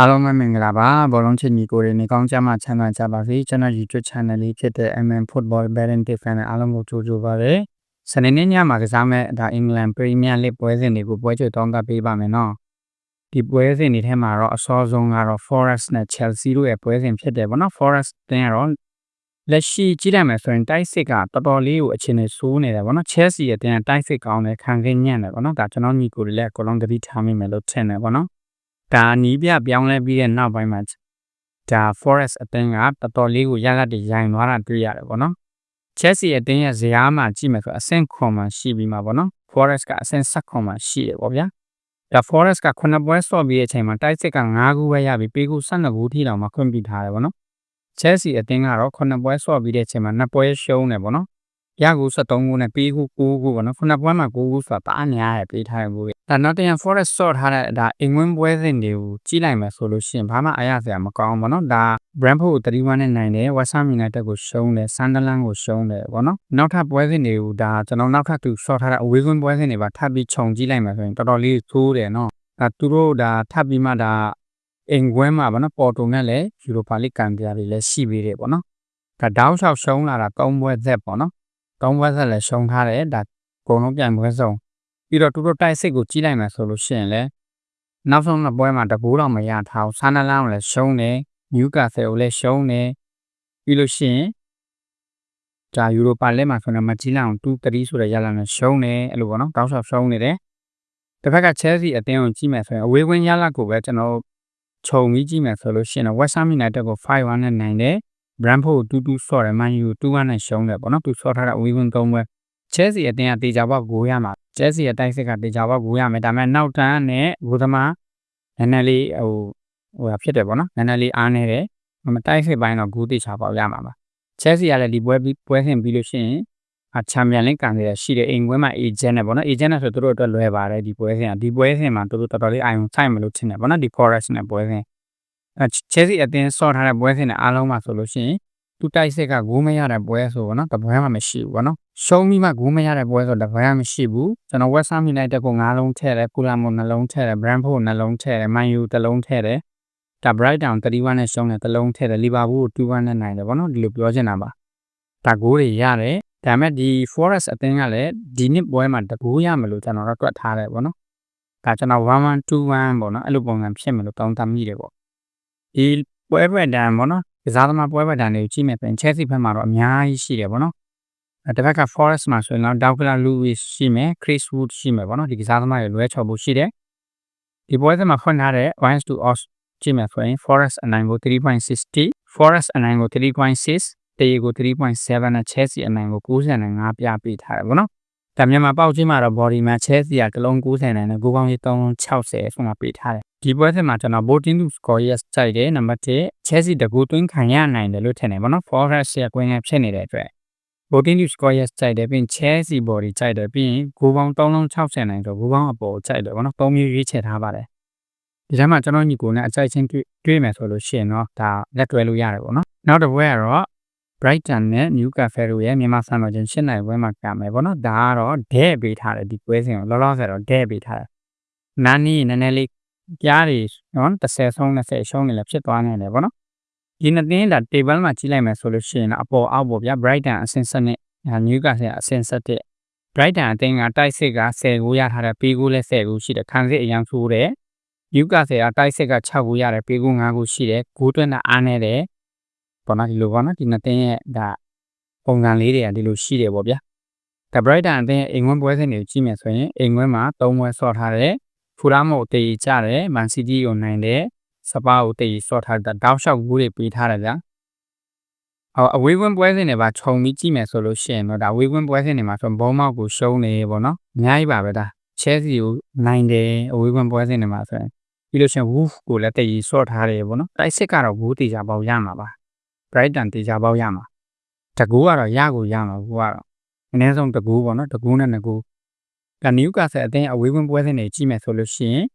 အားလုံးပဲမင်္ဂလာပါဘောလုံးချစ်ညီကိုတွေနေကောင်းကြမှာချမ်းသာကြပါစေကျွန်တော် YouTube channel လေးဖြစ်တဲ့ MM Football Betting Fan အားလုံးကိုကြိုဆိုပါရစေစနေနေ့ညမှာကစားမဲ့ဒါ England Premier League ပွဲစဉ်တွေကိုပွဲကြွတောင်းတပေးပါမယ်နော်ဒီပွဲစဉ်တွေထဲမှာတော့အစောဆုံးကတော့ Forest နဲ့ Chelsea တို့ရဲ့ပွဲစဉ်ဖြစ်တယ်ဗောနော် Forest တင်းကတော့လက်ရှိကြည့်ရမယ်ဆိုရင်တိုက်စစ်ကတော်တော်လေးကိုအခြေအနေဆိုးနေတယ်ဗောနော် Chelsea ရဲ့တင်းတိုက်စစ်ကောင်းတယ်ခံခင်းညံ့တယ်ဗောနော်ဒါကျွန်တော်ညီကိုတွေလည်းအကုန်လုံးတတိထားမိမယ်လို့ထင်တယ်ဗောနော် ဒါနီးပြပြောင်းလဲပြီးတဲ့နောက်ပိုင်းမှာဒါ Forest အသင်းကတော်တော်လေးကိုရရတဲ့ရိုင်သွားတာတွေ့ရတယ်ပေါ့နော် Chelsea အသင်းရဲ့ဇယားမှာကြည့်မယ်ဆိုအဆင့်ခွန်မှာရှိပြီးမှာပေါ့နော် Forest ကအဆင့်ဆက်ခွန်မှာရှိတယ်ပေါ့ဗျာဒါ Forest က9ပွဲဆော့ပြီးတဲ့အချိန်မှာတိုက်စစ်က9ခုပဲရပြီးပေးခု12ခုထိတောင်မှခွင့်ပြုထားတယ်ပေါ့နော် Chelsea အသင်းကတော့9ပွဲဆော့ပြီးတဲ့အချိန်မှာ2ပွဲရှုံးတယ်ပေါ့နော် ရကူ73ခုနဲ့ပေးခု9ခုပေါ့နော်ခုနပွဲမှာ9ခုဆိုတာတအားများရပေးထားရဘူးဒါနောက်တရန် Forest sort ထားတဲ့ဒါအင်္ဂွင်းပွဲစဉ်တွေကိုကြီးလိုက်မယ်ဆိုလို့ရှိရင်ဘာမှအားရစရာမကောင်းဘူးပေါ့နော်ဒါ Brentford ကို3-1နဲ့နိုင်တယ် West Ham United ကိုရှုံးတယ် Sunderland ကိုရှုံးတယ်ပေါ့နော်နောက်ထပ်ပွဲစဉ်တွေကိုဒါကျွန်တော်နောက်ထပ်သူ sort ထားတဲ့အဝေးကွင်းပွဲစဉ်တွေပါထပ်ပြီးခြုံကြည့်လိုက်မယ်ဆိုရင်တော်တော်လေးသိုးတယ်နော်ဒါသူတို့ဒါထပ်ပြီးမှဒါအင်္ဂွင်းမှာပေါ့နော်ပေါ်တိုနဲ့လည်း Europa League ကန်ပြားတွေလည်းရှိပြီးတယ်ပေါ့နော်ဒါတောင်းလျှောက်ရှုံးလာတာ၃ပွဲသက်ပေါ့နော် ၃ပွဲသက်လည်းရှုံးထားတယ်ဒါအကုန်လုံးပြန်ပွဲဆုံးပြီးတော့သူတို့တိုက်စစ်ကိုကြီးလိုက်မယ်ဆိုလို့ရှိရင်လည်းနောက်ဆုံးနှစ်ပွဲမှာတကူတော့မရထားဘူးဆာနလန်ကိုလည်းရှုံးတယ်နျူကာဆယ်ကိုလည်းရှုံးတယ်ပြီးလို့ရှိရင်ဂျာယူရိုပါလက်မှာဆိုတော့မကြီးလောင်2 3ဆိုတဲ့ရလာနဲ့ရှုံးတယ်အဲ့လိုပေါ့နော်တောက်လျှောက်ရှုံးနေတယ်တစ်ဖက်က Chelsea အသင်းကိုကြည့်မယ်ဆိုရင်အဝေးဝင်ရလာကိုပဲကျွန်တော်ခြုံပြီးကြည့်မယ်ဆိုလို့ရှိရင် West Ham United ကို5-1နဲ့နိုင်တယ် Brentford ကို2-2ဆော့တယ် Man U 2-1နဲ့ရှုံးတယ်ပေါ့နော်သူဆော့ထားတဲ့အဝေးဝင်3ပွဲ Chelsea အတင်းကတေချာပေါက်ဂိုးရမှာ Chelsea ရဲ့တိုက်စစ်ကတေချာပေါက်ဂိုးရမယ်ဒါပေမဲ့နောက်တန်းနဲ့ဂိုးသမားနည်းနည်းလေးဟိုဟိုဖြစ်တယ်ပေါ့နော်နည်းနည်းလေးအားနေတယ်မတိုက်စစ်ပိုင်းတော့ဂိုးတေချာပေါက်ရမှာပါ Chelsea ကလည်းဒီပွဲပြီးပွဲဆင်ပြီးလို့ရှိရင်အချန်ပီယံလိကန်တွေရှိတယ်အိမ်ပွဲမှာ agent နဲ့ပေါ့နော် agent နဲ့ဆိုသူတို့အတွက်လွယ်ပါတယ်ဒီပွဲစဉ်ကဒီပွဲစဉ်မှာသူတို့တော်တော်လေးအာရုံစိုက်မလို့ထင်တယ်ပေါ့နော်ဒီ forest နဲ့ပွဲစဉ် အဲ Chelsea အတင်းဆော့ထားတဲ့ပွဲစဉ်နဲ့အားလုံးမှာဆိုလို့ရှိရင်သူတိုက်စစ်ကဂိုးမရတဲ့ပွဲဆိုပေါ့နော်တပွဲမှမရှိဘူးပေါ့နော်ရှုံးပြီးမှဂိုးမရတဲ့ပွဲဆိုတပွဲမှမရှိဘူးကျွန်တော် West Ham United ကို9လုံးထည့်တယ် Fulham ကိုနှလုံးထည့်တယ် Brentford ကိုနှလုံးထည့်တယ် Man U တစ်လုံးထည့်တယ်ဒါ Brighton 31နဲ့ရှုံးတယ်တစ်လုံးထည့်တယ် Liverpool ကို2-1နဲ့နိုင်တယ်ပေါ့နော်ဒီလိုပြောချင်တာပါဒါဂိုးတွေရတယ်ဒါပေမဲ့ဒီ Forest အသင်းကလည်းဒီနှစ်ပွဲမှာတကူရမလို့ကျွန်တော်တို့တွက်ထားတယ်ပေါ့နော်ဒါကျွန်တော်1121ပေါ့နော်အဲ့လိုပုံစံဖြစ်မယ်လို့တောင်းတမိတယ်ပေါ့ ဒီပွဲပွဲတန်ပေါ့နော်ကစားသမားပွဲပွဲတန်တွေကိုကြည့်မယ်ဆိုရင် Chelsea ဘက်မှာတော့အများကြီးရှိတယ်ပေါ့နော်အဲတစ်ဖက်က Forest မှာဆိုရင်တော့ Douglas Lewis ရှိမယ် Chris Wood ရှိမယ်ပေါ့နော်ဒီကစားသမားတွေလွဲချော်ဖို့ရှိတယ်ဒီပွဲစဉ်မှာဖွင့်ထားတဲ့ Wines to Odds ကြည့်မယ်ဆိုရင် Forest အနိုင်ကို3.60 Forest အနိုင်ကို3.6တေးကို3.7နဲ့ Chelsea အနိုင်ကို95ပြပေးထားတယ်ဗောနော် ဒါမြန်မာပေါက်ချင်းမှာတော့ body မှာ Chelsea ကတစ်လုံး90နဲ့ကိုကောင်းကြီး360ဆိုတာပေးထားတယ်ဒီပွဲစဉ်မှာကျွန်တော် voting to score yes ကြိုက်တယ်နံပါတ်1 Chelsea တကူသွင်းခံရနိုင်တယ်လို့ထင်တယ်ဗောနော် Forest ရဲ့ကွင်းငယ်ဖြစ်နေတဲ့အတွက် voting to score yes ကြိုက်တယ်ပြီးရင် Chelsea body ကြိုက်တယ်ပြီးရင်ကိုပေါင်း360နိုင်ဆိုကိုပေါင်းအပေါ်ကြိုက်တယ်ဗောနော်၃မျိုးရွေးချယ်ထားပါတယ်ဒီထဲမှာကျွန်တော်ညီကိုနဲ့အကြိုက်ချင်းတွေ့မယ်ဆိုလို့ရှိရင်တော့ဒါလက်တွဲလို့ရတယ်ပေါ့နော်နောက်တစ်ပွဲကတော့ Brighton နဲ့ Newcastle တို့ရဲ့မြန်မာစံတော်ချိန်၈နိုင်ပွဲမှာကမယ်ပေါ့နော်ဒါကတော့ဒဲ့ပေးထားတယ်ဒီပွဲစဉ်ကိုလောလောဆယ်တော့ဒဲ့ပေးထားတယ်နာနီနည်းနည်းလေးကြားတွေနော်30ဆုံး20ရှုံးနေလည်းဖြစ်သွားနိုင်တယ်ပေါ့နော်ဒီနှစ်သင်းဒါ table မှာကြီးလိုက်မယ်ဆိုလို့ရှိရင်အပေါ်အောက်ပေါ့ဗျာ Brighton အဆင့်7နဲ့ Newcastle အဆင့်7တဲ့ Brighton အသင်းကတိုက်စစ်က10ကိုရထားတယ်ပေးကိုလည်း10ကိုရှိတယ်ခံစစ်အရန်ဆိုးတယ် Newcastle ကတိုက်စစ်က6ကိုရတယ်ပေးကို9ကိုရှိတယ်ဂိုးသွင်းတာအားနေတယ် ပေါ့နော်ဒီလိုပေါ့နော်ဒီနှစ်သင်းရဲ့ဒါပုံစံလေးတွေကဒီလိုရှိတယ်ပေါ့ဗျာဒါ Brighton အသင်းအိမ်ဝန်းပွဲစဉ်တွေကိုကြည့်မယ်ဆိုရင်အိမ်ဝန်းမှာ3ပွဲဆော့ထားတယ်ဖူရာမို့တေးကြတယ်မန်စီးတီးကိုနိုင်တယ်စပါကိုတေးဆော့ထားတဲ့တောက်လျှောက်ဂိုးတွေပေးထားတယ်ဗျာအော်အဝေးဝင်းပွဲစဉ်တွေပါခြုံပြီးကြည့်မယ်ဆိုလို့ရှိရင်တော့ဒါအဝေးဝင်းပွဲစဉ်တွေမှာဆိုဘုံမောက်ကိုရှုံးနေပေါ့နော်အများကြီးပါပဲဒါ Chelsea ကိုနိုင်တယ်အဝေးဝင်းပွဲစဉ်တွေမှာဆိုရင်ပြီးလို့ရှိရင် Wolf ကိုလည်းတေးဆော့ထားတယ်ပေါ့နော်တိုက်စစ်ကတော့ဂိုးတေးကြပေါက်ရမှာပါ Brighton တေချာပေါက်ရမှာတကူကတော့ရကိုရမှာဘူးကတော့အနည်းဆုံးတကူပေါ့နော်တကူနဲ့ငကူကနယူကာဆယ်အသင်းအဝေးဝင်ပွဲစဉ်တွေကြည့်မယ်ဆိုလို့ရှိရင်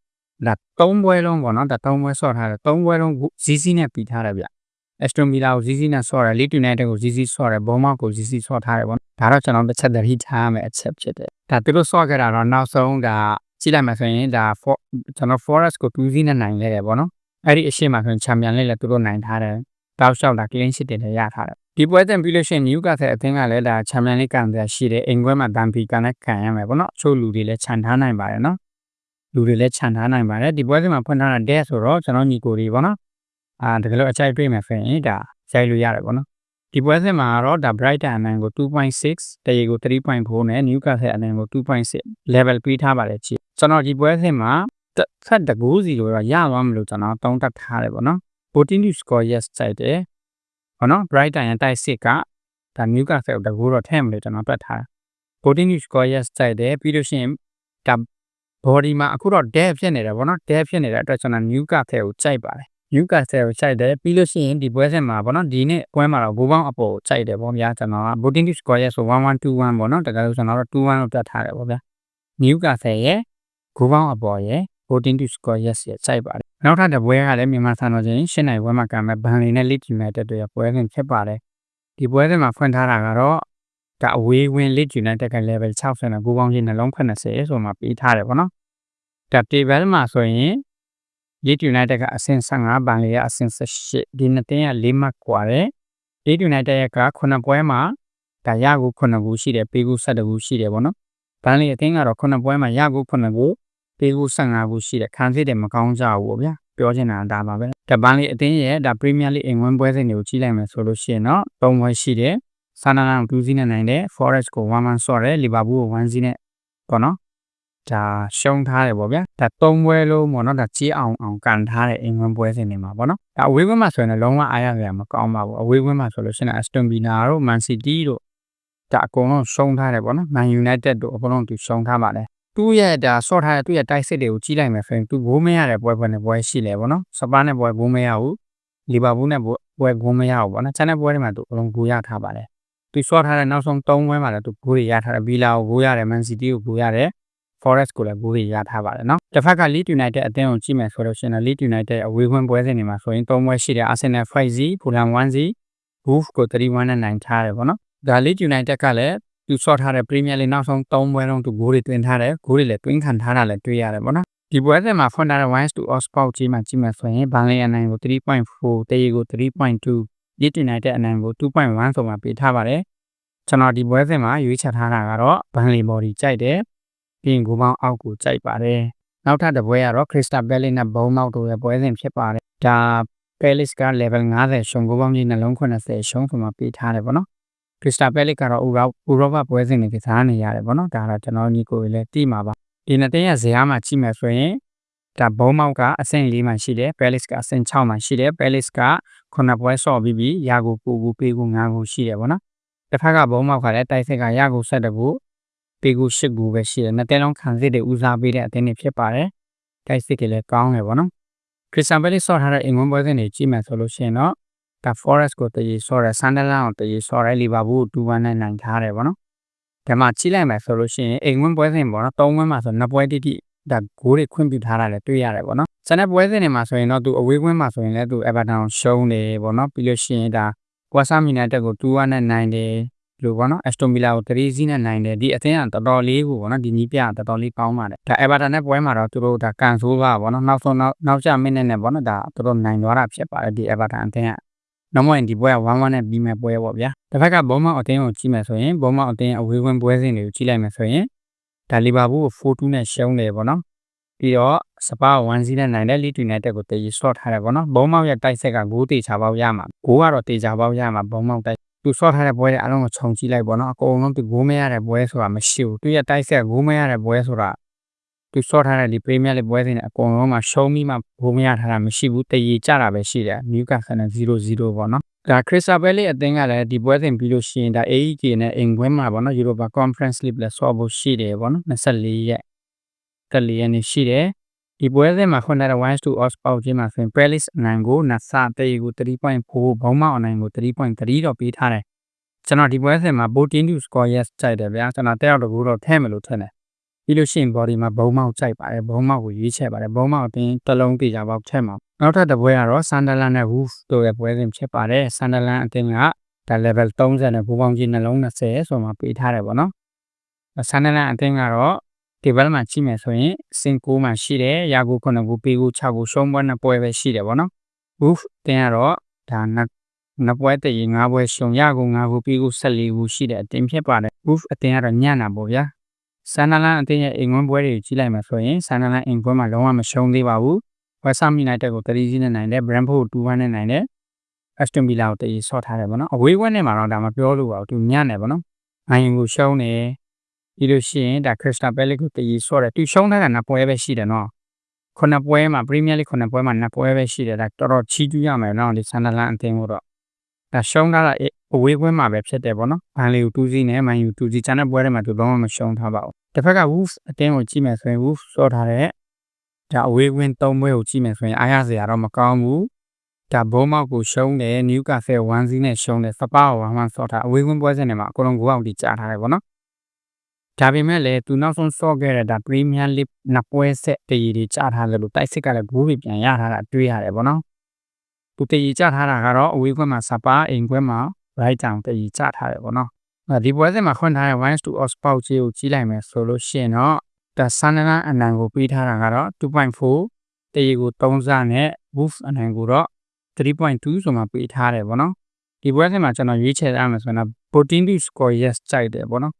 ဒါ၃ပွဲလုံးပေါ့နော်ဒါ၃ပွဲဆော့ထားတယ်၃ပွဲလုံးဇီးစီနဲ့ပြီးထားတယ်ဗျအက်စတိုမီလာကိုဇီးစီနဲ့ဆော့တယ်လီတူနိုက်တက်ကိုဇီးစီဆော့တယ်ဘောမောက်ကိုဇီးစီဆော့ထားတယ်ပေါ့ဒါတော့ကျွန်တော်တစ်ချက်တည်းထားရမယ်အချက်ဖြစ်တယ်ဒါသူတို့ဆော့ခဲ့တာတော့နောက်ဆုံးဒါကြည့်လိုက်မှဆိုရင်ဒါကျွန်တော် forest ကို2စီးနဲ့နိုင်ခဲ့တယ်ပေါ့နော်အဲ့ဒီအရှိမဆိုရင်ချန်ပီယံလိလည်းသူတို့နိုင်ထားတယ် တောက်လျှောက်တာ clean sheet တွေလည်းရထားတယ်ဒီပွဲတင်ပြီးလို့ရှိရင် Newcastle အသင်းကလည်းဒါချန်ပီယံလိကန်တဲ့ရှိတယ်အိမ်ခွဲမှာဒန်ပီကန်နဲ့ခံရမယ်ပေါ့နော်ချို့လူတွေလည်းခြံထားနိုင်ပါတယ်နော်လူတွေလည်းခြံထားနိုင်ပါတယ်ဒီပွဲစဉ်မှာဖွင့်ထားတာ dead ဆိုတော့ကျွန်တော်ညီကိုတွေပေါ့နော်အာတကယ်လို့အချိုက်တွေ့မယ်ဆိုရင်ဒါရိုက်လို့ရတယ်ပေါ့နော်ဒီပွဲစဉ်မှာတော့ဒါ Brighton အနိုင်ကို2.6တရေကို3.4နဲ့ Newcastle အနိုင်ကို2.6 level ပေးထားပါတယ်ချီကျွန်တော်ဒီပွဲစဉ်မှာတစ်ဖက်တကူစီလို့တော့ရသွားမလို့ကျွန်တော်တုံးတက်ထားတယ်ပေါ့နော် voting to score yes စိုက်တယ်ပေါ့နော် Brighton ရဲ့တိုက်စစ်ကဒါ Newcastle တကူတော့ထဲမလို့ကျွန်တော်တွက်ထားတယ် voting to score yes စိုက်တယ်ပြီးလို့ရှိရင်ဒါ body မှာအခုတော့ dead ဖြစ်နေတယ်ပေါ့နော် dead ဖြစ်နေတဲ့အတွက်ကျွန်တော် Newcastle ကိုကြိုက်ပါတယ် Newcastle ကိုကြိုက်တယ်ပြီးလို့ရှိရင်ဒီပွဲစဉ်မှာပေါ့နော်ဒီနေ့ပွဲမှာတော့ဂိုးပေါင်းအပေါ်ကိုကြိုက်တယ်ပေါ့ဗျာကျွန်တော်က voting to score yes ဆို1121ပေါ့နော်တကယ်လို့ကျွန်တော်တို့21လို့တွက်ထားတယ်ပေါ့ဗျာ Newcastle ရဲ့ဂိုးပေါင်းအပေါ်ရဲ့ voting to score yes ရဲ့ကြိုက်ပါတယ်နောက်ထပ်တစ်ပွဲကလည်းမြန်မာစံတော်ချိန်ရှင်းနိုင်ပွဲမှာကံမဲ့ဘန်လီနဲ့ Leeds United တို့ရဲ့ပွဲစဉ်ဖြစ်ပါတယ်ဒီပွဲစဉ်မှာဖွင့်ထားတာကတော့ဒါအဝေးဝင် Leeds United က level 60နဲ့ဂိုးပေါင်းကြီးနှလုံး80ဆိုမှပေးထားတယ်ပေါ့နော်ဒါ table မှာဆိုရင် Leeds United ကအဆင့်15ဘန်လီကအဆင့်18ဒီနှစ်တင်းက၄မှတ်กว่าတယ် Leeds United ရဲ့က9ပွဲမှာဒါရကို9ခုရှိတယ်ပေးကူ12ခုရှိတယ်ပေါ့နော်ဘန်လီအသင်းကတော့9ပွဲမှာရကို9ခု ပေးကူ15ခုရှိတယ်ခံစစ်တယ်မကောင်းကြဘူးပေါ့ဗျာပြောချင်တာဒါပါပဲဒါဘန်လီအသင်းရဲ့ဒါ Premier League အင်္ဂလန်ပွဲစဉ်တွေကိုကြီးလိုက်မယ်ဆိုလို့ရှိရင်တော့၃ပွဲရှိတယ်ဆာနာနာကို2စီးနဲ့နိုင်တယ် Forest ကို1 man ဆော့တယ် Liverpool ကို1စီးနဲ့ပေါ့နော်ဒါရှုံးထားတယ်ပေါ့ဗျာဒါ၃ပွဲလုံးပေါ့နော်ဒါကြီးအောင်အောင်ကန်ထားတဲ့အင်္ဂလန်ပွဲစဉ်တွေမှာပေါ့နော်ဒါအဝေးကွင်းမှာဆိုရင်လုံးဝအားရကြမကောင်းပါဘူးအဝေးကွင်းမှာဆိုလို့ရှိရင် Aston Villa တို့ Man City တို့ဒါအကုန်လုံးရှုံးထားတယ်ပေါ့နော် Man United တို့အကုန်လုံးသူရှုံးထားပါတယ် သူ့ရဲ့ဒါဆော့ထားတဲ့သူ့ရဲ့တိုက်စစ်တွေကိုကြီးလိုက်မယ်ဆိုရင်သူဂိုးမရတဲ့ပွဲပွဲနဲ့ပွဲရှိလေပေါ့နော်စပါးနဲ့ပွဲဂိုးမရဘူးလီဗာပူးနဲ့ပွဲဂိုးမရဘူးပေါ့နော်ချန်တဲ့ပွဲတွေမှာသူအလုံးဂိုးရထားပါတယ်သူဆော့ထားတဲ့နောက်ဆုံး၃ပွဲမှာလည်းသူဂိုးတွေရထားတယ်ဘီလာကိုဂိုးရတယ်မန်စီးတီးကိုဂိုးရတယ် Forest ကိုလည်းဂိုးတွေရထားပါတယ်နော်တစ်ဖက်က Leeds United အသင်းကိုကြည့်မယ်ဆိုလို့ရှိရင် Leeds United အဝေးခွင့်ပွဲစဉ်တွေမှာဆိုရင်၃ပွဲရှိတယ် Arsenal 5-0 Fulham 1-0 Wolves ကို3-1နဲ့နိုင်ထားတယ်ပေါ့နော်ဒါ Leeds United ကလည်း သူဆော့ထားတဲ့ Premier League နောက်ဆုံး3ပွဲလုံးသူဂိုးတွေတွင်ထားတယ်ဂိုးတွေလည်းတွင်းခံထားတာလည်းတွေ့ရတယ်ပေါ့နော်ဒီပွဲစဉ်မှာ Fonda Wines to Oxford ကြီးမှာကြည့်မယ်ဆိုရင် Burnley အနိုင်ကို3.4တေးကို3.2 Leeds United အနိုင်ကို2.1ဆိုမှပေးထားပါတယ်ကျွန်တော်ဒီပွဲစဉ်မှာရွေးချယ်ထားတာကတော့ Burnley body ကြိုက်တယ်ပြီးရင်ဂိုးပေါင်းအောက်ကိုကြိုက်ပါတယ်နောက်ထပ်တစ်ပွဲကတော့ Crystal Palace နဲ့ Bournemouth တို့ရဲ့ပွဲစဉ်ဖြစ်ပါတယ်ဒါ Palace က level 50ရှုံဂိုးပေါင်းကြီးနှလုံး80ရှုံဆိုမှပေးထားတယ်ပေါ့နော် ခရစ္စတာပဲလစ်ကတော့ဥရောဥရောပပွဲစဉ်တွေကစားနေရတယ်ဗောနော်ဒါတော့ကျွန်တော်ညီကိုလည်းတိမှာပါဒီနှစ်တင်းရဲ့ဇယားမှာကြည့်မယ်ဆိုရင်ဒါဘုံမောက်ကအဆင့်၄မှာရှိတယ်ပဲလစ်ကအဆင့်6မှာရှိတယ်ပဲလစ်က9ပွဲဆော့ပြီးပြီးရာကိုကိုကိုပေးကို9ကိုရှိတယ်ဗောနော်တစ်ဖက်ကဘုံမောက်ကလည်းတိုက်စစ်ကရာကို7ကိုပေးကို8ကိုပဲရှိတယ်နှစ်တင်းလုံးခံစစ်တွေဦးစားပေးတဲ့အတင်းတွေဖြစ်ပါတယ်တိုက်စစ်တွေလည်းကောင်းတယ်ဗောနော်ခရစ္စတန်ပဲလစ်ဆော့ထားတဲ့အင်္ဂလန်ပွဲစဉ်တွေကြည့်မယ်ဆိုလို့ရှိရင်တော့ ဒါ Forest ကိုတရေဆော့ရဲ Sunderland ကိုတရေဆော့ရဲ Liverpool ကို2-1နဲ့နိုင်ထားတယ်ပေါ့နော်။ဒါမှချိလိုက်မယ်ဆိုလို့ရှိရင်အိမ်ဝင်းပွဲစဉ်ပေါ့နော်။၃ဝင်းမှာဆိုနှစ်ပွဲတိတိဒါဂိုးတွေခွင့်ပြုထားတာလည်းတွေ့ရတယ်ပေါ့နော်။စတဲ့ပွဲစဉ်တွေမှာဆိုရင်တော့သူအဝေးကွင်းမှာဆိုရင်လည်းသူ Everton ရှုံးတယ်ပေါ့နော်။ပြီးလို့ရှိရင်ဒါ West Ham United ကို2-1နဲ့နိုင်တယ်လို့ပေါ့နော် Aston Villa ကို3-0နဲ့နိုင်တယ်ဒီအသင်းကတော်တော်လေးကိုပေါ့နော်ဒီနီးပြတော်တော်လေးကောင်းပါတယ်ဒါ Everton နဲ့ပွဲမှာတော့သူတို့ဒါကန်ဆိုးပါပေါ့နော်နောက်ဆုံးနောက်နောက်ကျမိနစ်နဲ့ပေါ့နော်ဒါတော်တော်နိုင်သွားတာဖြစ်ပါတယ်ဒီ Everton အသင်းက နောက်မှဒီပွဲက1-1နဲ့ပြီးမဲ့ပွဲပေါ့ဗျာတစ်ဖက်ကဘောမောက်အသင်းကိုကြည့်မယ်ဆိုရင်ဘောမောက်အသင်းအဝေးဝင်ပွဲစဉ်တွေကိုကြည့်လိုက်မယ်ဆိုရင်ဒါလီဗာပူးကို4-2နဲ့ရှုံးတယ်ပေါ့နော်ပြီးတော့စပါး1-0နဲ့နိုင်တဲ့လီတူနိုက်တက်ကိုတေးဆော့ထားတယ်ပေါ့နော်ဘောမောက်ရဲ့တိုက်ဆက်ကဂိုးတေချာပေါက်ရမှာဂိုးကတော့တေချာပေါက်ရမှာဘောမောက်တိုက်သူဆော့ထားတဲ့ပွဲတွေအလုံးကိုခြုံကြည့်လိုက်ပေါ့နော်အကုန်လုံးသူဂိုးမရတဲ့ပွဲဆိုတာမရှိဘူးသူရဲ့တိုက်ဆက်ဂိုးမရတဲ့ပွဲဆိုတာ သူစောထားတဲ့ဒီပရီးမီးယားလိပွဲစဉ်နဲ့အကုန်လုံးမှာရှုံးပြီးမှဘိုးမရထားတာမရှိဘူးတည်ရကြတာပဲရှိတယ်နျူကာဆယ်နဲ့0-0ပေါ့နော်ဒါခရစ္စတာဘဲလေးအသင်းကလည်းဒီပွဲစဉ်ပြီးလို့ရှိရင်ဒါ AEK နဲ့အင်ကွင်းမှာပေါ့နော် Europa Conference League လည်းဆော့ဖို့ရှိတယ်ပေါ့နော်24ရက်14ရက်နေ့ရှိတယ်ဒီပွဲစဉ်မှာ Honda Wines to Oxford ချင်းမှာဆိုရင် Palace အနိုင်ကိုနဆာတေးကို3.4ဘုံမောက်အနိုင်ကို3.3တော့ပေးထားတယ်ကျွန်တော်ဒီပွဲစဉ်မှာ Botin to score yes ကြိုက်တယ်ဗျာကျွန်တော်တက်ရောက်တကူတော့ထဲမယ်လို့ထင်တယ် ပြီးလို့ရှိရင် body မှာဘုံမောက်ကြိုက်ပါတယ်ဘုံမောက်ကိုရွေးချယ်ပါတယ်ဘုံမောက်အတင်းတလုံးတေချာပေါက်ထဲမှာနောက်ထပ်တစ်ပွဲကတော့ Sunderland နဲ့ Wolves တို့ရဲ့ပွဲစဉ်ဖြစ်ပါတယ် Sunderland အတင်းကဒါ level 30နဲ့ဘူပေါင်းကြီးနှလုံး20ဆိုမှပေးထားတယ်ပေါ့နော် Sunderland အတင်းကတော့ဒီဘက်မှာကြည့်မယ်ဆိုရင်စင်9မှာရှိတယ်ရာကို9ကိုပေးကို6ကိုရှုံးပွဲ2ပွဲပဲရှိတယ်ဗောနော် wolf တင်ကတော့ဒါနှစ်နှစ်ပွဲတည်ရင်5ပွဲရှုံးရာကို5ကိုပေးကို14ကိုရှိတဲ့အတင်ဖြစ်ပါတယ် wolf အတင်ကတော့ညံ့တာပေါ့ဗျာ ဆန်နလန်အတင်ရဲ့အိမ်ဝန်းပွဲတွေကိုကြည့်လိုက်မှာဆိုရင်ဆန်နလန်အိမ်ပွဲမှာလုံးဝမရှုံးသေးပါဘူးဝက်ဆာမီနိုက်တက်ကို3စီးနဲ့နိုင်တယ်ဘရန်ဖို့ကို2-1နဲ့နိုင်တယ်အက်စတွန်ဗီလာကိုတည်ဆော့ထားတယ်ဗောနော်အဝေးကွက်နဲ့မှာတော့ဒါမပြောလို့ပါဘူးသူညံ့တယ်ဗောနော်အိုင်ကိုရှုံးတယ်ပြီးလို့ရှိရင်ဒါခရစ္စတာပဲလစ်ကိုတည်ဆော့တယ်သူရှုံးထားတာနှစ်ပွဲပဲရှိတယ်နော်ခုနှစ်ပွဲမှာပရီးမီးယားလိခုနှစ်ပွဲမှာနှစ်ပွဲပဲရှိတယ်ဒါတော်တော်ချီးကျူးရမယ်နော်ဒီဆန်ဒလန်အသင်းကိုတော့ဒါရှုံးထားတာ အဝေးကွင်းမှာပဲဖြစ်တယ်ပေါ့နော်ဘန်လီကို2စီးနဲ့မန်ယူ2စီးချန်တဲ့ပွဲတွေမှာသူလုံးဝမရှုံးထားပါဘူးတစ်ဖက်က Wolves အသင်းကိုကြည့်မယ်ဆိုရင် Wolves ဆော့ထားတဲ့ဒါအဝေးကွင်း3ပွဲကိုကြည့်မယ်ဆိုရင်အားရစရာတော့မကောင်းဘူးဒါဘုံမောက်ကိုရှုံးတယ်နယူကာဆယ်1စီးနဲ့ရှုံးတယ်စပါကို1 1ဆော့ထားအဝေးကွင်းပွဲစဉ်တွေမှာအကုန်လုံးဂိုးအောင်တီကြားထားတယ်ပေါ့နော်ဒါပေမဲ့လည်းသူနောက်ဆုံးဆော့ခဲ့တဲ့ဒါပရီးမီးယားလိနှစ်ပွဲဆက်တည်ရည်ကြားထားတယ်လို့တိုက်စစ်ကလည်းဂိုးတွေပြန်ရထားတာတွေ့ရတယ်ပေါ့နော်သူတည်ရည်ကြားထားတာကတော့အဝေးကွင်းမှာစပါအိမ်ကွင်းမှာ right down တည်ရည်ကြားထားတယ်ပေါ့နော်ဒီပွဲစဉ်မှာခွင့်ထားတဲ့ wines to os pouch ကြီးကိုကြီးလိုက်မယ်ဆိုလို့ရှိရင်တော့ဒါဆန်နနာအနံကိုပေးထားတာကတော့2.4တည်ရည်ကို3စနဲ့ wolf အနံကိုတော့3.2ဆိုမှပေးထားတယ်ပေါ့နော်ဒီပွဲစဉ်မှာကျွန်တော်ရွေးချယ်ရမယ်ဆိုရင်တော့ protein to score yes ကြိုက်တယ်ပေါ့နော်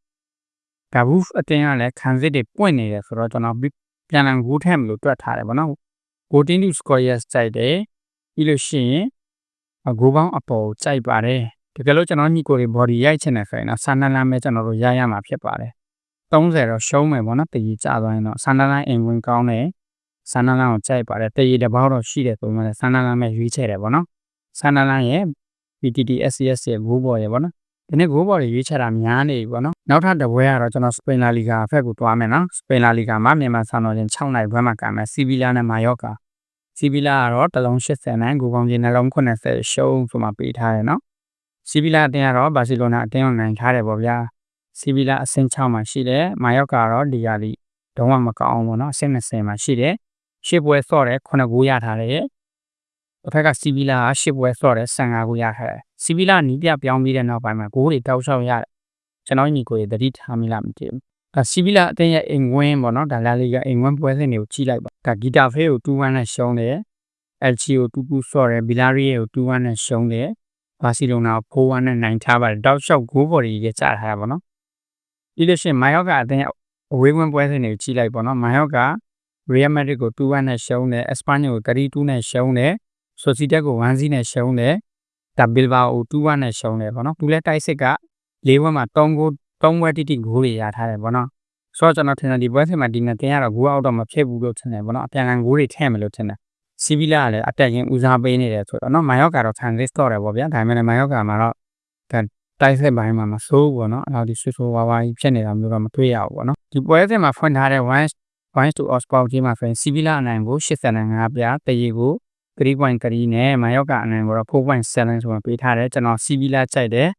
ဒါ wolf အတင်းကလည်းခံစစ်တွေပွင့်နေတယ်ဆိုတော့ကျွန်တော်ပြန်လည်ဂိုးထက်မလို့တွက်ထားတယ်ပေါ့နော် protein to score yes ကြိုက်တယ်ပြီးလို့ရှိရင်ဂိုးပေါင်းအပေါ်ကြိုက်ပါတယ် တကယ်လို့ကျွန်တော်ညီကိုတွေ body ရိုက်ချင်တယ်ဆိုရင်တော့ဆန်နလန်ပဲကျွန်တော်တို့ရရမှာဖြစ်ပါတယ်30တော့ရှုံးမယ်ပေါ့နော်တည်ကြသွားရင်တော့ဆန်နလန်အိမ်ဝင်ကောင်းတယ်ဆန်နလန်ကိုကြိုက်ပါတယ်တည်တပေါတော့ရှိတယ်ဆိုမှလည်းဆန်နလန်ပဲရွေးချယ်တယ်ပေါ့နော်ဆန်နလန်ရဲ့ PTT SCS ရဲ့ဂိုးဘော်ရဲ့ပေါ့နော်ဒီနေ့ဂိုးဘော်တွေရွေးချယ်တာများနေပြီပေါ့နော်နောက်ထပ်တစ်ပွဲကတော့ကျွန်တော်စပိန်လာလီဂါအဖက်ကိုတွားမယ်နော်စပိန်လာလီဂါမှာမြန်မာဆန်တော်ချင်း6နိုင်ဘွဲမှာကံမယ်စီဗီလာနဲ့မာယော့ကာစီဗီလာကတော့တလုံး80နိုင်ဂိုးပေါင်းချင်းနှလုံး80ရှုံးဆိုမှပေးထားတယ်နော် စီဗီလာအတင်းကတော့ဘာစီလိုနာအတင်းကိုနိုင်ထားတယ်ပေါ့ဗျာစီဗီလာအဆင့်6မှာရှိတယ်မာယော့ကာကတော့ဒီယာလီတော့မကောင်းအောင်ပေါ့နော်အဆင့်20မှာရှိတယ်ရှစ်ပွဲဆော့တယ်9ဂိုးရထားတယ်တစ်ဖက်ကစီဗီလာကရှစ်ပွဲဆော့တယ်15ဂိုးရထားတယ်စီဗီလာနီးပြပြောင်းပြီးတဲ့နောက်ပိုင်းမှာဂိုးတွေတောက်လျှောက်ရတယ်ကျွန်တော်ညီကိုရေတတိထားမိလားမသိဘူးဒါစီဗီလာအတင်းရဲ့အိမ်ဝင်းပေါ့နော်ဒါလာလီကအိမ်ဝင်းပွဲစဉ်တွေကိုကြည့်လိုက်ပါဒါဂီတာဖေးကို2-1နဲ့ရှုံးတယ် LG ကို2-2ဆော့တယ်ဘီလာရီကို2-1နဲ့ရှုံးတယ် ဘာစီလိုနာကို4-1နဲ့နိုင်ထားပါတယ်တောက်လျှောက်ဂိုးဘော်တွေကြီးကြားထားတာပေါ့နော်ပြီးလို့ရှိရင်မိုင်ယော့ကအတင်းအဝေးဝင်ပွဲစဉ်တွေကိုကြည့်လိုက်ပေါ့နော်မိုင်ယော့က Real Madrid ကို2-1နဲ့ရှုံးတယ်။ Espanyol ကို3-2နဲ့ရှုံးတယ်။ Sociedad ကို1-0နဲ့ရှုံးတယ်။ဒါ Bilbao ကို2-1နဲ့ရှုံးတယ်ပေါ့နော်။သူလည်းတိုက်စစ်က၄ဘွဲမှာ3ဂိုး3ဘွဲတိတိဂိုးတွေရထားတယ်ပေါ့နော်။ဆိုတော့ကျွန်တော်ထင်တယ်ဒီပွဲစဉ်မှာဒီနှစ်တင်းကတော့ဂိုးအောက်တော့မဖြစ်ဘူးလို့ထင်တယ်ပေါ့နော်။အပြန်ကန်ဂိုးတွေထည့်မယ်လို့ထင်တယ်။ Sevilla ကလည်းအတက်ရင်ဦးစားပေးနေတယ်ဆိုတော့နော်။ Mallorca တော့ transit တော့တယ်ပေါ့ဗျာ။ဒါပေမဲ့ Mallorca မှာတော့တိုက်စစ်ပိုင်းမှာမစိုးဘူးပေါ့နော်။အဲ့ဒီဆွဆွဝါဝါကြီးဖြစ်နေတာမျိုးတော့မတွေ့ရဘူးပေါ့နော်။ဒီပွဲစဉ်မှာဖွင့်ထားတဲ့ one points to Oxford ကြီးမှာဆိုရင်စီဗီလာအနိုင်ကို85ပြတရေကို3.3နဲ့မာယော့ကာအနိုင်ကိုတော့4.7ဆိုမှပေးထားတယ်ကျွန်တော်စီဗီလာကြိုက်တယ်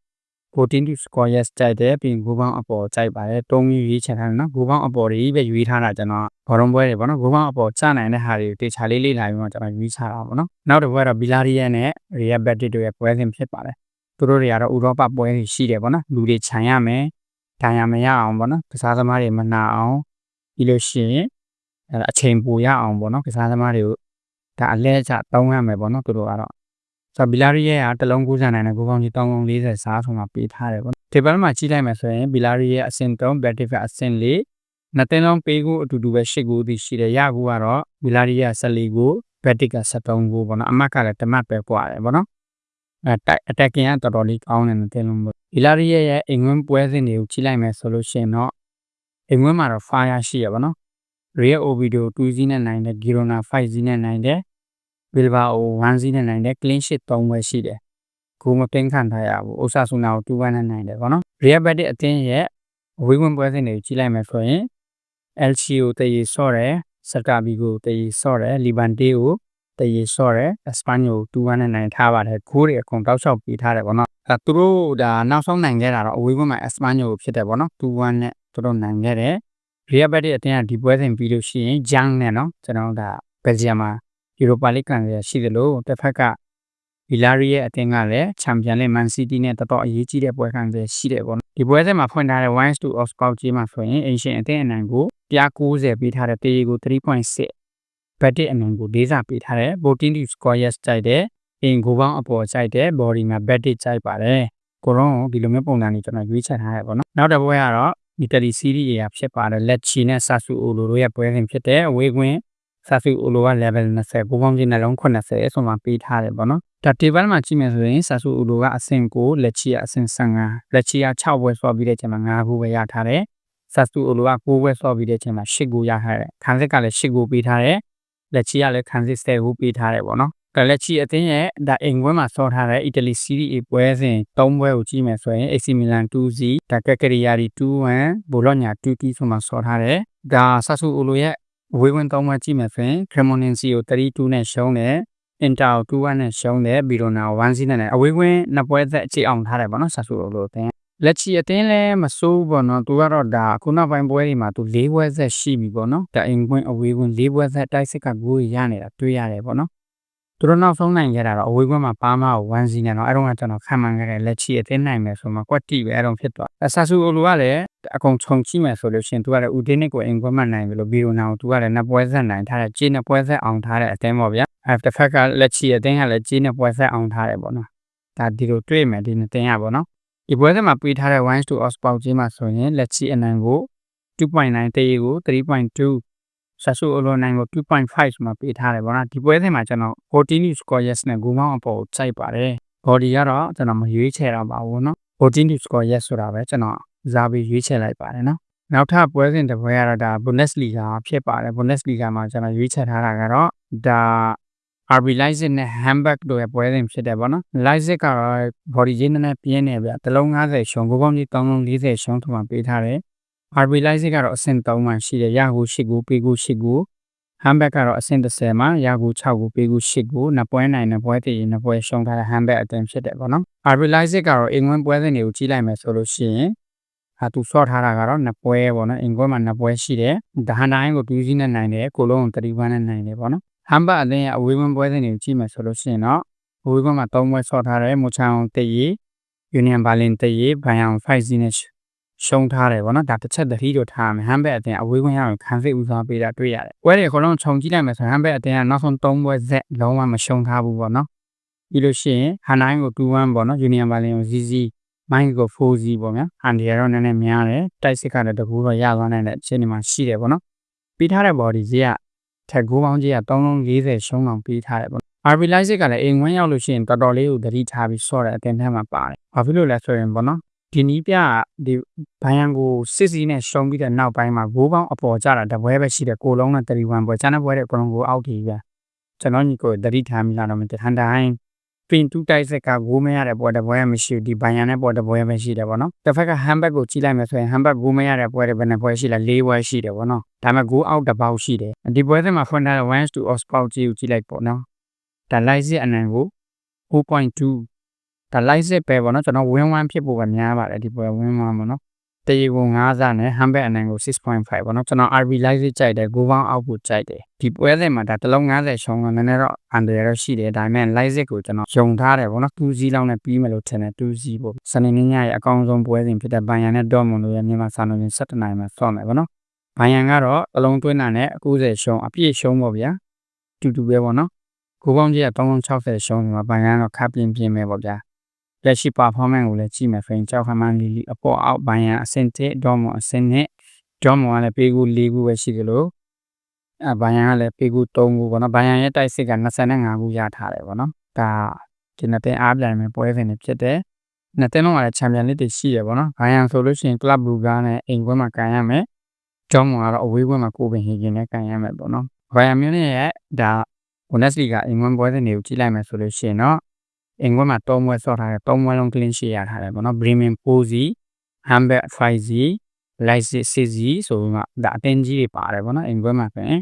14 to score yes ကြိုက်တယ်ပြီးရင်ဂိုးပေါင်းအပေါ်ကြိုက်ပါတယ်တုံးကြီးရွေးချယ်ထားတယ်နော်ဂိုးပေါင်းအပေါ်တွေပဲရွေးထားတာကျွန်တော် ဘောလုံးပွဲတွေပေါ့နော်ဂိုးပေါင်းအပေါ်ကျနိုင်တဲ့ဟာတွေကိုတေချာလေးလေးလာပြီးတော့ကျွန်တော်ရွေးချတာပေါ့နော်နောက်တစ်ပွဲကတော့ဘီလာရီယန်နဲ့ရီယက်ဘက်တစ်တို့ရဲ့ပွဲစဉ်ဖြစ်ပါတယ်သူတို့တွေကတော့ဥရောပပွဲတွေရှိတယ်ပေါ့နော်လူတွေခြံရမယ်ဒဏ်ရာမရအောင်ပေါ့နော်ကစားသမားတွေမနာအောင်ပြီးလို့ရှိရင်အဲအချိန်ပိုရအောင်ပေါ့နော်ကစားသမားတွေကိုဒါအလဲကျတောင်းရမယ်ပေါ့နော်သူတို့ကတော့ဆိုတော့ဘီလာရီရဲ့ကတလုံးကူးစံနိုင်တဲ့ကိုပေါင်းကြီး340စားဆုံးမှာပေးထားတယ်ပေါ့ဒီဘက်မှာကြီးလိုက်မယ်ဆိုရင်ဘီလာရီရဲ့အဆင့်3ဘက်တစ်ဖက်အဆင့်4 နှစ်တင်းလုံးပေးကိုအတူတူပဲ8ကိုတည်ရှိတယ်ရကိုကတော့ဘီလာရီရဲ့14ကိုဘက်တစ်က73ကိုပေါ့နော်အမတ်ကလည်းတမတ်ပဲပွားတယ်ပေါ့နော်အဲတိုက်အတက်ကင်ကတော်တော်လေးကောင်းတယ်နှစ်တင်းလုံးပေါ့ဘီလာရီရဲ့အိမ်ဝင်းပွဲစဉ်တွေကိုကြီးလိုက်မယ်ဆိုလို့ရှိရင်တော့အိမ်ဝင်းမှာတော့ fire ရှိရပါတော့ Real Oviedo 2စီးနဲ့နိုင်တယ် Girona 5စီးနဲ့နိုင်တယ် Bilbao 1စီးနဲ့နိုင်တယ် Clean Sheet 3ပွဲရှိတယ်ဂိုးမပင်းခံထားရဘူး Osasuna ကို2-1နဲ့နိုင်တယ်ပေါ့နော် Real Betis အသင်းရဲ့အဝေးဝင်ပွဲစဉ်တွေကိုကြည့်လိုက်မယ်ဆိုရင် Elche ကိုတည်ဆော့တယ် Celta Vigo ကိုတည်ဆော့တယ် Levante ကိုတည်ဆော့တယ် Espanyol ကို2-1နဲ့နိုင်ထားပါတယ်ဂိုးတွေအကုန်တောက်လျှောက်ပေးထားတယ်ပေါ့နော်အဲသူတို့ဒါနောက်ဆုံးနိုင်ခဲ့တာတော့အဝေးဝင်မှာ Espanyol ကိုဖြစ်တယ်ပေါ့နော်2-1နဲ့သူတို့နိုင်ခဲ့တယ်ရီယက်ဘက်ရဲ့အတင်းကဒီပွဲစဉ်ပြီးလို့ရှိရင်ဂျန်နဲ့နော်ကျွန်တော်ဒါဘယ်လ်ဂျီယံမှာယူရိုပါလိကန်ရရှိတယ်လို့တစ်ဖက်ကဗီလာရီရဲ့အတင်းကလည်းချန်ပီယံလိမန်စီးတီးနဲ့တော်တော်အရေးကြီးတဲ့ပွဲခံရရှိတယ်ပေါ့နော်ဒီပွဲစဉ်မှာဖွင့်ထားတဲ့ Wines to Oxford ကြီးမှာဆိုရင်အင်ရှင်အတင်းအနိုင်ကို 190ပေးထားတဲ့တေးကို3.6 budget အနံကို၄စာပေးထားတဲ့14 to square yes ကြိုက်တဲ့အင်ကိုပေါင်းအပေါ်ကြိုက်တဲ့ body မှာ budget ကြိုက်ပါတယ်ကိုရောဒီလိုမျိုးပုံစံတွေကျွန်တော်ရွေးချယ်ထားရပါတော့နောက်တစ်ပွဲကတော့ Italy Serie A ဖြစ်ပါတယ်လက်ချီနဲ့ Sassuolo တို့ရဲ့ပွဲစဉ်ဖြစ်တဲ့အဝေးကွင်း Sassuolo က level 20ကိုပေါင်းချင်းနှလုံး80ဆိုမှပေးထားတယ်ပေါ့နော်ဒါ table မှာကြည့်မယ်ဆိုရင် Sassuolo ကအဆင့်ကိုလက်ချီကအဆင့်15လက်ချီက6ပွဲဆော့ပြီးတဲ့အချိန်မှာ9ခုပဲရထားတယ် Sassuolo က9ပွဲဆော့ပြီးတဲ့အချိန်မှာ10ခုရထားတယ်ခံစစ်ကလည်း10ခုပေးထားတယ်လက်ချီကလည်းခံစစ်10ခုပေးထားတယ်ပေါ့နော်ကလက်ချီအသင်းရဲ့ဒါအိမ်ကွင်းမှာဆော့ထားတဲ့ Italy Serie A ပွဲစဉ်၃ပွဲကိုကြည့်မယ်ဆိုရင် AC Milan 2-0 ဒါကက်ကရီယာရီ2-1ဘောလော့ညာ2-2ဆိုမှဆော့ထားတယ်ဒါဆာဆူအိုလိုရဲ့ဝေးဝင်၃ပွဲကြည့်မယ်ဆိုရင် Cremonense ကို3-2နဲ့ရှုံးတယ် Inter ကို2-1နဲ့ရှုံးတယ်ဘီရိုနာကို1-0နဲ့အဝေးကွင်းနှစ်ပွဲသက်အခြေအောင်ထားတယ်ပေါ့နော်ဆာဆူအိုလိုအသင်း လက်ချီအတင်းလဲမစိုးဘူးပေါ့နော်သူကတော့ဒါခုနောက်ပိုင်းပွဲတွေမှာသူ၄ပွဲဆက်ရှိပြီပေါ့နော်ဒါအိမ်ကွင်းအဝေးကွင်း၄ပွဲဆက်တိုက်စစ်ကဂိုးရနေတာတွေ့ရတယ်ပေါ့နော်သူတို့နောက်ဆုံးနိုင်ခဲ့တာတော့အဝေးကွင်းမှာပါမာကို1စီနဲ့တော့အဲ့တော့ကကျွန်တော်ခံမှန်းခဲ့တဲ့လက်ချီအတင်းနိုင်မယ်ဆိုမှကွက်တီပဲအဲ့တော့ဖြစ်သွားအဆာဆူအိုလိုကလည်းအကုန်ခြုံချိမယ်ဆိုလို့ရှိရင်သူကလည်းဦးဒင်းနစ်ကိုအိမ်ကွင်းမှာနိုင်ပြီလို့ဘီရိုနာကိုသူကလည်းနှစ်ပွဲဆက်နိုင်ထားတဲ့ဂျင်းနှစ်ပွဲဆက်အောင်ထားတဲ့အတင်းပေါ့ဗျာအဲ့တစ်ဖက်ကလက်ချီအတင်းကလည်းဂျင်းနှစ်ပွဲဆက်အောင်ထားတယ်ပေါ့နော်ဒါဒီလိုတွေ့မယ်ဒီနှစ်တင်းရပေါ့နော် ဒီပွဲစဉ်မှာပေးထားတဲ့ wines to os ပေါက်ကြီးမှာဆိုရင်လက်ချီအနံကို2.9တေးကို3.2ဆဆူအလိုနိုင်ကို2.5မှာပေးထားတယ်ဗောနော်ဒီပွဲစဉ်မှာကျွန်တော်14 score yes နဲ့ဂူမောင်းအပေါ်ကိုစိုက်ပါတယ် body ကတော့ကျွန်တော်မရွေးချယ်တော့ပါဘူးနော်14 score yes ဆိုတာပဲကျွန်တော်ဇာပြီးရွေးချယ်လိုက်ပါတယ်နော်နောက်ထပ်ပွဲစဉ်တစ်ပွဲကတော့ဒါ Bundesliga ဖြစ်ပါတယ် Bundesliga မှာကျွန်တော်ရွေးချယ်ထားတာကတော့ဒါ RB Leipzig နဲ့ Hamburg တို့ရဲ့ပွဲစဉ်ဖြစ်တယ်ပေါ့နော် Leipzig ကတော့ body ကြီးနည်းနည်းပြင်းနေဗျတလုံး90ရှုံးကိုပေါင်းကြီး340ရှုံးထမှပေးထားတယ် RB Leipzig ကတော့အဆင့်3မှာရှိတယ်ရဟု8ကိုပေးကို8ကို Hamburg ကတော့အဆင့်30မှာရဟု6ကိုပေးကို8ကိုနှစ်ပွဲနိုင်နှစ်ပွဲတည်နှစ်ပွဲရှုံးထားတဲ့ Hamburg အသင်းဖြစ်တယ်ပေါ့နော် RB Leipzig ကတော့အင်္ဂလန်ပွဲစဉ်တွေကိုကြီးလိုက်မယ်ဆိုလို့ရှိရင်ဟာသူဆော့ထားတာကတော့နှစ်ပွဲပေါ့နော်အင်္ဂလန်မှာနှစ်ပွဲရှိတယ်ဒါဟန်တိုင်းကို2စီးနဲ့နိုင်တယ်ကိုလုံးကို31နဲ့နိုင်တယ်ပေါ့နော် ဟမ်ဘတ်အသင်းရဲ့အဝေးဝင်ပွဲစဉ်တွေကိုကြည့်မယ်ဆိုလို့ရှိရင်တော့အဝေးကွင်းမှာ၃ပွဲဆော့ထားတယ်မူချောင်တရီယူနီယံဘာလင်တရီဘိုင်ယန်5စီနဲ့ရှုံးထားတယ်ဗောနော်ဒါတစ်ချက်တတိတော့ထားမယ်ဟမ်ဘက်အတင်းအဝေးကွင်းရအောင်ခံစစ်ဦးစားပေးတာတွေ့ရတယ်ပွဲတွေအကုန်လုံးခြုံကြည့်လိုက်မယ်ဆိုဟမ်ဘက်အတင်းကနောက်ဆုံး၃ပွဲဆက်လုံးဝမရှုံးထားဘူးဗောနော်ပြီးလို့ရှိရင်ဟန်နိုင်ကို2-1ဗောနော်ယူနီယံဘာလင်ကို ZZ မိုင်းကို4-0ဗောဗျာအန်ဒီယာတော့နည်းနည်းများတယ်တိုက်စစ်ကလည်းတကူတော့ရသွားနိုင်တဲ့အချိန်ဒီမှာရှိတယ်ဗောနော်ပြီးထားတဲ့ body ကြီးက ထက်ကိုပေါင်းကြီးက340ရှုံးအောင်ပေးထားတယ်ပေါ့ RB Leipzig ကလည်းအိမ်ဝန်းရောက်လို့ရှိရင်တော်တော်လေးကိုသတိထားပြီးဆော့တဲ့အတင်းထဲမှာပါတယ်။ဘာဖြစ်လို့လဲဆိုရင်ပေါ့နော်ဒီနီးပြဒီဘိုင်ယန်ကိုစစ်စီနဲ့ရှုံးပြီးတဲ့နောက်ပိုင်းမှာဂိုးပေါင်းအပေါ်ကျတာတပွဲပဲရှိတယ်ကိုလုံးနဲ့31ပွဲကျန်တဲ့ပွဲတဲ့အကုန်ကိုအောက်ထီပဲကျွန်တော်ညီကိုသတိထားမိလာတော့မတဟန်တိုင်း ပင်တူတိုက်ဆက်ကဂိုးမရတဲ့ပွဲတစ်ပွဲမရှိဘူးဒီဘိုင်ယန်နဲ့ပွဲတစ်ပွဲပဲရှိတယ်ပေါ့နော်တစ်ဖက်ကဟမ်ဘက်ကိုကြည့်လိုက်မယ်ဆိုရင်ဟမ်ဘက်ဂိုးမရတဲ့ပွဲတွေဘယ်နှပွဲရှိလဲ၄ပွဲရှိတယ်ပေါ့နော်ဒါပေမဲ့ဂိုးအောက်တစ်ပေါက်ရှိတယ်ဒီပွဲစဉ်မှာဖွင့်ထားတဲ့1 to os ပေါက်ကြီးကိုကြည့်လိုက်ပေါ့နော်ဒါလိုက်စစ်အနံကို0.2ဒါလိုက်စစ်ပဲပေါ့နော်ကျွန်တော်ဝင်း1ဖြစ်ဖို့ပဲများပါတယ်ဒီပွဲဝင်း1ပေါ့နော် တရေကို9စနဲ့ဟမ်ဘက်အနံကို6.5ပေါ့နော်ကျွန်တော် RB live ကြိုက်တယ်ဂိုးပေါင်းအောက်ကိုကြိုက်တယ်ဒီပွဲစဉ်မှာဒါတစ်လုံး90ရှုံးတော့နည်းနည်းတော့အန်ဒရတော့ရှိတယ်ဒါပေမဲ့ live ကိုကျွန်တော်ယုံထားတယ်ပေါ့နော်2စီးလောက်နဲ့ပြီးမယ်လို့ထင်တယ်2စီးပေါ့စနေနေ့ညရဲ့အကောင်းဆုံးပွဲစဉ်ဖြစ်တဲ့ဘိုင်ယန်နဲ့ဒေါ့မွန်တို့ရဲ့မြန်မာစာနယ်ဇင်း7နိုင်မှာဆော့မယ်ပေါ့နော်ဘိုင်ယန်ကတော့အလုံးသွင်းတာနဲ့90ရှုံးအပြည့်ရှုံးပေါ့ဗျာတူတူပဲပေါ့နော်ကိုပေါင်းကြီးက360ရှုံးနေမှာဘိုင်ယန်ကတော့ခပ်ပြင်းပြင်းပဲပေါ့ဗျာ လက်ရှိ performance ကိုလည်းကြည့်မယ်ဆိုရင်ကြောက်ခမန်းလီလီအပေါ်အောက်ဘိုင်ယန်အဆင့်1ဒေါ်မွန်အဆင့်နဲ့ဒေါ်မွန်ကလည်းပေးကူ၄ခုပဲရှိကြလို့အဲဘိုင်ယန်ကလည်းပေးကူ3ခုပေါ့နော်ဘိုင်ယန်ရဲ့တိုက်စစ်က25ခုရထားတယ်ပေါ့နော်ဒါဒီနှစ်တင်အားပြန်မယ်ပွဲစဉ်တွေဖြစ်တယ်နှစ်တင်လုံးကလည်းချန်ပီယံလိတွေရှိရပေါ့နော်ဘိုင်ယန်ဆိုလို့ရှိရင် club blue နဲ့အိမ်ပွဲမှာကန်ရမယ်ဒေါ်မွန်ကတော့အဝေးပွဲမှာကိုပင်ဟီဂင်နဲ့ကန်ရမယ်ပေါ့နော်ဘိုင်ယန်မြူးနစ်ရဲ့ဒါ Bundesliga အိမ်ပွဲပွဲစဉ်တွေကိုကြည့်လိုက်မယ်ဆိုလို့ရှိရင်တော့ အင်္ဂွန်းမှာ၃ပွဲဆော့ထားတယ်၃ပွဲလုံး clean sheet ရထားတယ်ပေါ့နော် Bremen 4စီ Hamburg 5စီ Leipzig 6စီဆိုပြီးမှဒါအတင်းကြီးတွေပါတယ်ပေါ့နော်အင်္ဂွန်းမှာဆိုရင်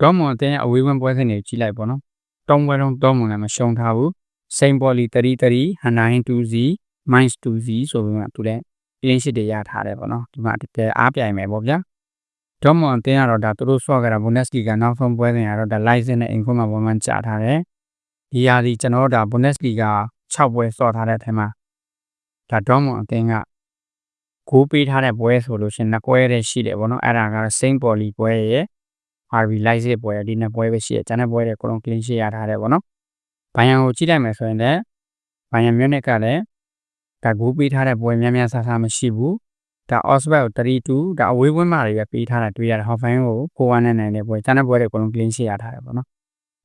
ဒေါမွန်အတင်းရဲ့အဝေးဝင်ပွဲစဉ်တွေကြီးလိုက်ပေါ့နော်၃ပွဲလုံးဒေါမွန်လည်းမရှုံးထားဘူးစိန်ပေါ်လီ33 Hanai 2စီ Mainz 2စီဆိုပြီးမှသူလည်း clean sheet တွေရထားတယ်ပေါ့နော်ဒီမှာတကယ်အားပြိုင်မယ်ပေါ့ဗျာဒေါမွန်အတင်းကတော့ဒါသူတို့ဆော့ကြတာ Bundesliga နောက်ဆုံးပွဲစဉ်ကတော့ဒါ Leipzig နဲ့အင်္ဂွန်းမှာပုံမှန်ကြာထားတယ် ဒီဟာဒီကျွန်တော်တို့ဒါ Bundesliga 6ပွဲစော့ထားတဲ့အထက်မှာဒါ Dortmund အသင်းကဂိုးပေးထားတဲ့ပွဲဆိုလို့ရှရင်နှစ်ပွဲတည်းရှိတယ်ပေါ့နော်အဲ့ဒါကတော့ Saint Pauli ပွဲရယ် RB Leipzig ပွဲရယ်ဒီနှစ်ပွဲပဲရှိတယ်ကျန်တဲ့ပွဲတွေအကုန်လုံး clean sheet ရထားတယ်ပေါ့နော်ဘိုင်ယန်ကိုကြည့်လိုက်မယ်ဆိုရင်လည်းဘိုင်ယန်မြို့နယ်ကလည်းဒါဂိုးပေးထားတဲ့ပွဲများများဆဆမရှိဘူးဒါ Osberg ကို32ဒါအဝေးဝင်းမာတွေပဲပေးထားတာတွေ့ရတယ် Hoffenheim ကို4-1နဲ့နိုင်တဲ့ပွဲကျန်တဲ့ပွဲတွေအကုန်လုံး clean sheet ရထားတယ်ပေါ့နော်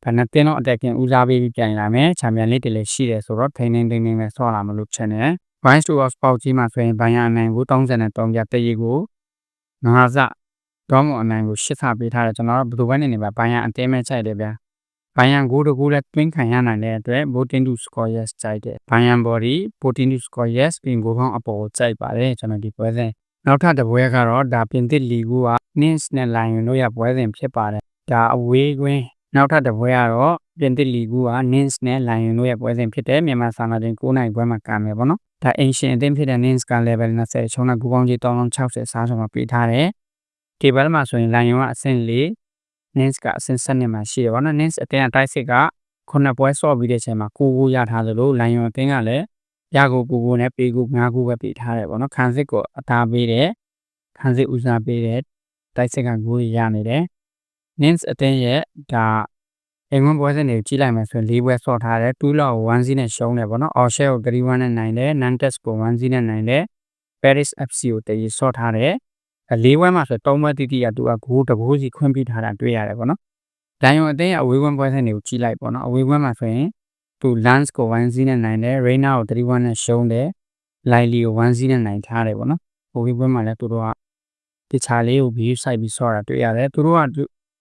ဒါနဲ့တင်းတော့ attacking ဦးစားပေးပြီးပြန်လာမယ်ချန်ပီယံလိတွေလည်းရှိတယ်ဆိုတော့ထိန်းထိန်းသိမ်းသိမ်းပဲဆော့လာမလို့ချင်တယ် Vice to of Sport ကြီးမှာဆိုရင်ဘိုင်ယန်အနိုင်ကို33ပြတရေကိုငါးစတော့မအနိုင်ကိုရှစ်ဆပေးထားတယ်ကျွန်တော်တို့ဘယ်သူပဲနေနေပါဘိုင်ယန်အတင်းမဲ့ချိန်တယ်ဗျာဘိုင်ယန်ကိုတကူလည်း twin ခံရနိုင်တဲ့အတွက် voting to score yes ကြိုက်တယ်ဘိုင်ယန် body voting to score yes ပြင်ကိုကောင်းအပေါ်ကိုကြိုက်ပါတယ်ကျွန်တော်ဒီပွဲစဉ်နောက်ထပ်တစ်ပွဲကတော့ဒါပြင်သစ်လီဂူက Nice နဲ့ Lyon တို့ရပွဲစဉ်ဖြစ်ပါတယ်ဒါအဝေးကွင်း နောက်ထပ်တစ်ပွဲကတော့ပြင်သစ်လီဂူက Nice နဲ့ Lyon တို့ရဲ့ပွဲစဉ်ဖြစ်တယ်မြန်မာစာနာတင်9နိုင်ပွဲမှာကံမယ်ပေါ့နော်ဒါအင်ရှင်အသင်းဖြစ်တဲ့ Nice က level 20ချုံးတဲ့ကူပေါင်းကြီး3060စားဆောင်မှာပေးထားတယ်ဒီဘက်မှာဆိုရင် Lyon ကအဆင့်4 Nice ကအဆင့်7မှာရှိတယ်ပေါ့နော် Nice အသင်းအတိုက်စစ်ကခုနှစ်ပွဲဆော့ပြီးတဲ့အချိန်မှာ9ကိုရထားသလို Lyon အသင်းကလည်းရကို9ကိုနဲ့ပေးကို9ကိုပဲပေးထားတယ်ပေါ့နော်ခံစစ်ကိုအသာပေးတယ်ခံစစ်ဦးစားပေးတယ်တိုက်စစ်က9ရနေတယ် Nice အသင်းရဲ့ဒါအိမ်ဝင်ပွဲစဉ်တွေကိုကြည့်လိုက်မယ်ဆိုရင်၄ပွဲဆော့ထားတယ်2လောက်1စီးနဲ့ရှုံးတယ်ပေါ့နော် Orshel ကို3-1နဲ့နိုင်တယ် Nantes ကို1စီးနဲ့နိုင်တယ် Paris FC ကိုတည်ဆော့ထားတယ်၄ပွဲမှာဆို3ပွဲတိတိကသူကဂိုးတဘိုးစီခွင့်ပြုထားတာတွေ့ရတယ်ပေါ့နော်ဒိုင်ယွန်အသင်းရဲ့အဝေးကွင်းပွဲစဉ်တွေကိုကြည့်လိုက်ပေါ့နော်အဝေးကွင်းမှာဆိုရင်သူ Lance ကို1စီးနဲ့နိုင်တယ် Reina ကို3-1နဲ့ရှုံးတယ် Lily ကို1စီးနဲ့နိုင်ထားတယ်ပေါ့နော်အဝေးကွင်းမှာလည်းသူတို့ကတခြားလေးကို view site ပြီးဆော့တာတွေ့ရတယ်သူတို့က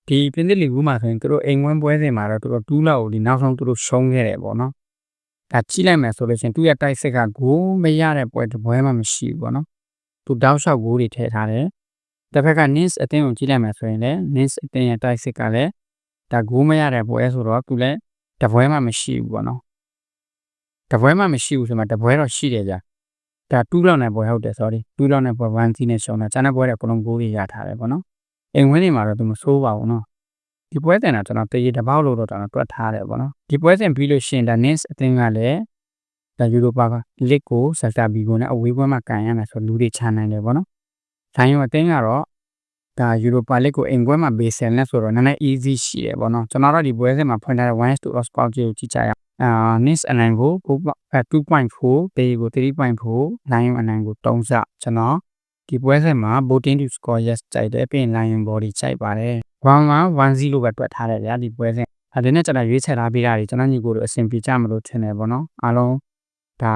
ဒီပြင်သစ်လီဂူးမှာဆိုရင်သူတို့အိမ်ဝင်းပွဲစဉ်မှာတော့သူတို့2လောက်ကိုဒီနောက်ဆုံးသူတို့ရှုံးခဲ့တယ်ပေါ့နော်။ဒါကြည့်လိုက်မယ်ဆိုလို့ရှိရင်သူ့ရဲ့တိုက်စစ်ကဂိုးမရတဲ့ပွဲတစ်ပွဲမှမရှိဘူးပေါ့နော်။သူတောက်လျှောက်ဂိုးတွေထည့်ထားတယ်။တစ်ဖက်က Nice အသင်းကိုကြည့်လိုက်မယ်ဆိုရင်လည်း Nice အသင်းရဲ့တိုက်စစ်ကလည်းဒါဂိုးမရတဲ့ပွဲဆိုတော့သူလည်းတပွဲမှမရှိဘူးပေါ့နော်။တပွဲမှမရှိဘူးဆိုမှတပွဲတော့ရှိတယ်ကြာ။ဒါ2လောက်နဲ့ပွဲဟုတ်တယ် sorry 2လောက်နဲ့ပွဲ1စီးနဲ့ရှုံးတာကျန်တဲ့ပွဲတွေအကုန်လုံးဂိုးတွေရထားတယ်ပေါ့နော်။ အိမ်ဝင်းတွေမှာတော့သူမဆိုးပါဘူးနော်ဒီပွဲစဉ်တော့ကျွန်တော်တရေတစ်ပေါက်လို့တော့ကျွန်တော်တွက်ထားတယ်ပေါ့နော်ဒီပွဲစဉ်ပြီးလို့ရှိရင်ဒါ Nice အသင်းကလည်းဒါယူရိုပါကလစ်ကိုဆက်တာဘီကိုနဲ့အဝေးပွဲမှာကန်ရမယ်ဆိုလူတွေချန်နိုင်တယ်ပေါ့နော်။ဆိုင်ယုံအသင်းကတော့ဒါယူရိုပါလစ်ကိုအိမ်ပွဲမှာဘေးဆယ်နဲ့ဆိုတော့နည်းနည်း easy ရှိတယ်ပေါ့နော်ကျွန်တော်တို့ဒီပွဲစဉ်မှာဖွင့်ထားတဲ့1 to sport ကြီးကိုကြည့်ကြရအောင်အာ Nice အနိုင်ကို2.4ဘေးကို3.4 Lion အနိုင်ကို3စကျွန်တော် ဒီပွဲစဉ်မှာ voting to score yes ကြိုက်တယ်ပြီးရင် Lion body ကြိုက်ပါတယ်1110ပဲတွက်ထားတယ်ဗျာဒီပွဲစဉ်အဲဒီနဲ့ကျွန်တော်ရွေးချယ်ထားပေးတာဒီကျွန်တော်ညီကိုတို့အဆင်ပြေကြမလို့ထင်တယ်ပေါ့နော်အားလုံးဒါ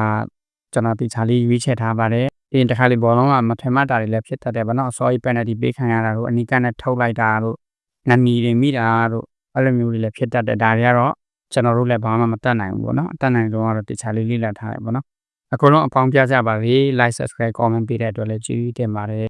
ကျွန်တော်ဒီချာလေးရွေးချယ်ထားပါတယ်ပြီးရင်တခါလေးဘောလုံးကမထင်မှတ်တာတွေလည်းဖြစ်တတ်တယ်ပေါ့နော် sorry penalty ပေးခံရတာတို့အနီးကနဲ့ထုတ်လိုက်တာတို့နမီတွေမိတာတို့အဲ့လိုမျိုးတွေလည်းဖြစ်တတ်တယ်ဒါတွေကတော့ကျွန်တော်တို့လည်းဘာမှမတတ်နိုင်ဘူးပေါ့နော်အတတ်နိုင်တော့ကတော့တခြားလေးလေ့လာထားတယ်ပေါ့နော် အကုန်လုံးအပေါင်းပြကြပါစေ like subscribe comment ပေးတဲ့အတွက်လည်းကျေးဇူးတင်ပါတယ်